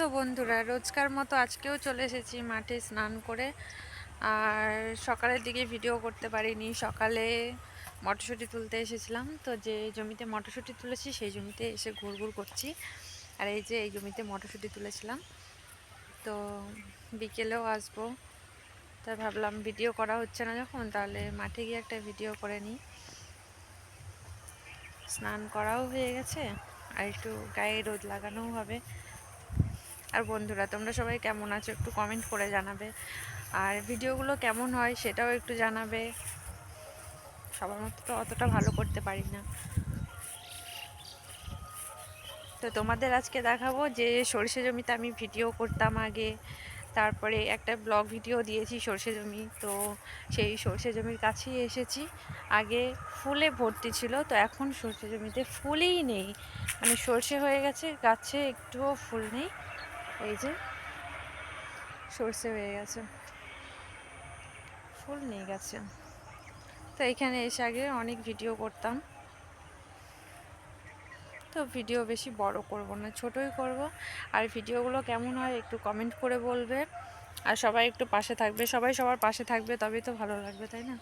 তো বন্ধুরা, রোজকার মতো আজকেও চলে এসেছি মাঠে স্নান করে। আর সকালের দিকে ভিডিও করতে পারিনি। সকালে মটরশুঁটি তুলতে এসেছিলাম। তো যে জমিতে মটরশুঁটি তুলেছি, সেই জমিতে এসে ঘুরঘুর করছি। আর এই যে এই জমিতে মটরশুঁটি তুলেছিলাম। তো বিকেলেও আসব। তাই ভাবলাম ভিডিও করা হচ্ছে না যখন, তাহলে মাঠে গিয়ে একটা ভিডিও করে নিই। স্নান করাও হয়ে গেছে। আর একটু গায়ে রোদ লাগানোও হবে। আর বন্ধুরা, তোমরা সবাই কেমন আছো একটু কমেন্ট করে জানাবে। আর ভিডিওগুলো কেমন হয় সেটাও একটু জানাবে। সবার মতো তো অতটা ভালো করতে পারি না। তো তোমাদের আজকে দেখাবো যে সরষে জমিতে আমি ভিডিও করতাম আগে। তারপরে একটা ব্লগ ভিডিও দিয়েছি সরষে জমি। তো সেই সরষে জমির কাছেই এসেছি। আগে ফুলে ভর্তি ছিল, তো এখন সরষে জমিতে ফুলই নেই। মানে সর্ষে হয়ে গেছে, গাছে একটুও ফুল নেই। এই যে, সর্ষে হয়ে গেছে। ফুল নিয়ে গেছে। তো এখানে এসে আগে অনেক ভিডিও করতাম। তো ভিডিও বেশি বড় করব না, ছোটই করব। আর ভিডিওগুলো কেমন হয় একটু কমেন্ট করে বলবে। আর সবাই একটু পাশে থাকবে, সবাই সবার পাশে থাকবে, তবেই তো ভালো লাগবে, তাই না?